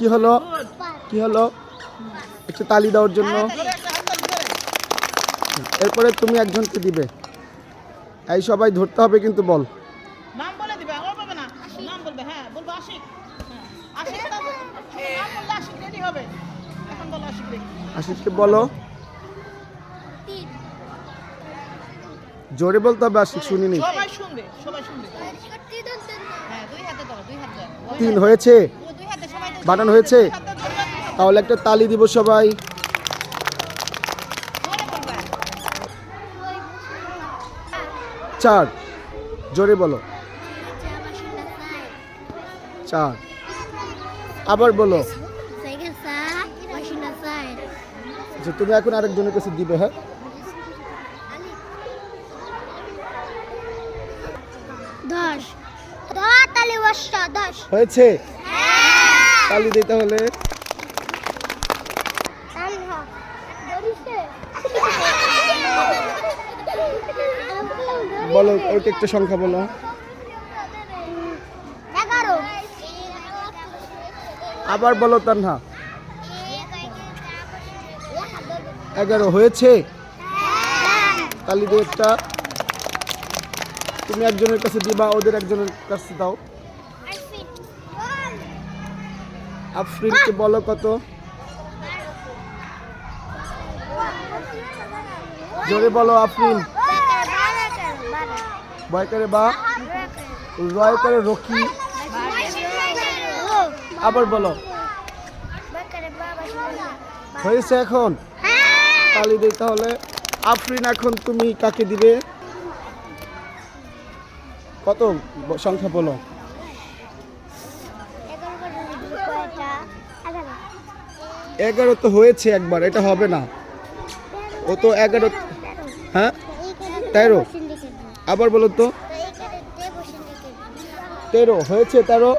কি হলো? কি হলো? একটু তালি দেওয়ার জন্য। এরপরে তুমি একজনকে দিবে। এই সবাই ধরতে হবে কিন্তু বল। নাম বলে দিবে ও পাবে না। নাম বলবে হ্যাঁ বলব আশিক। আশিক নাম বললে আশিক রেডি হবে। এখন বলো আশিক রেডি আশিসকে বলো। জোরে বলতে হবে আশিক শুনিনি সবাই শুনবে সবাই শুনবে। হ্যাঁ দুই হাতে ধরো দুই হাতে তিন হয়েছে দুই হাতে সবাই ধরো। বানানো হয়েছে। তাহলে একটা তালি দিব সবাই। চার জোরে বলো। চার আবার বলো। যে তুমি এখন আরেকজনের কাছে দিবে হ্যাঁ? হয়েছে। তালি দিতে হলে বলো ওইটা একটা সংখ্যা বলো। আবার বলো তানহা। এগারো হয়েছে? তালি দিয়ে একটা। তুমি একজনের কাছে দিবা ওদের একজনের কাছে দাও। আফরিনকে বলো কত? জোরে বলো, আফরিন। বয় করে বা? রয় করে রকি। আবার বলো। হয়েছে এখন? তালি দিই তাহলে। আফরিন, এখন তুমি কাকে দিবে? কত সংখ্যা বলো? এগারো তো হয়েছে একবার এটা হবে না। ও তো এগারো হ্যাঁ? তেরো। আবার বলো তো। তেরো হয়েছে তেরো?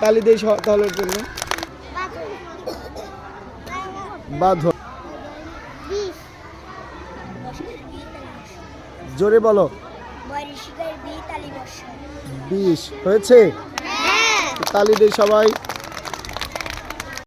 তালি দিয়ে তাহলে জন্য হ- জোরে বলো। বিশ হয়েছে? তালি দিয়ে সবাই